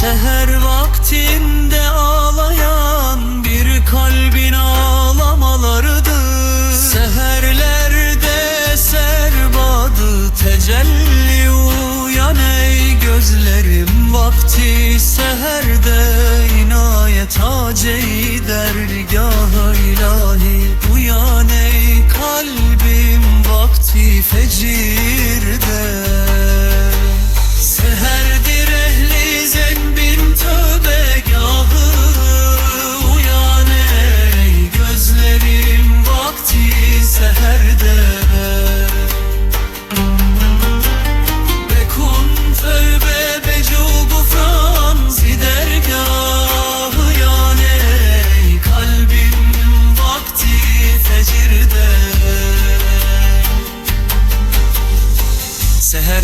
Seher vaktinde ağlayan bir kalbin ağlamalarıdır. Seherlerde serbadı tecelli uyan ey gözlerim. Vakti seherde inayet acey dergahı.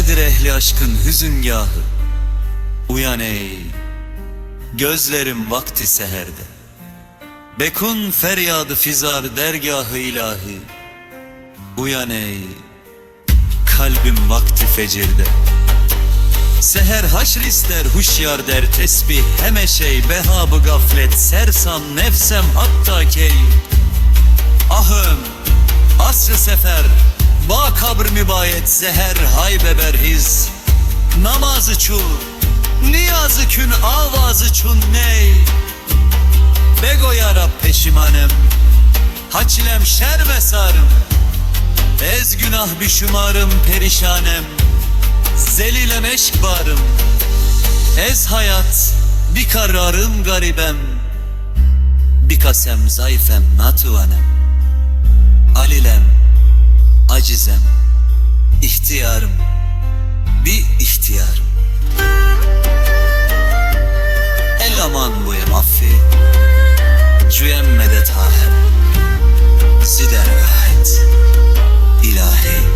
Seherdir ehli aşkın hüzüngahı Uyan ey gözlerim vakti seherde. Bekun feryadı fizar dergahı ilahi Uyan ey kalbim vakti fecirde. Seher haşr ister huşyar der tesbih. Heme şey behabı gaflet. Sersan nefsem hatta key Ahım asr sefer Ba kabr mübayet zeher haybe berhiz. Namazı çul Niyazı kün avazı çun ney? Bego ya Rab peşimanem Haçilem şer ve sarım. Ez günah bir şumarım perişanem Zelilem eşk barım Ez hayat bir kararım garibem Bir kasem zayıfem natuanem. Alilem acizem, ihtiyarım, bir ihtiyarım. El aman buyum affi, cüyem medet hahem, zider gayet, ilahi.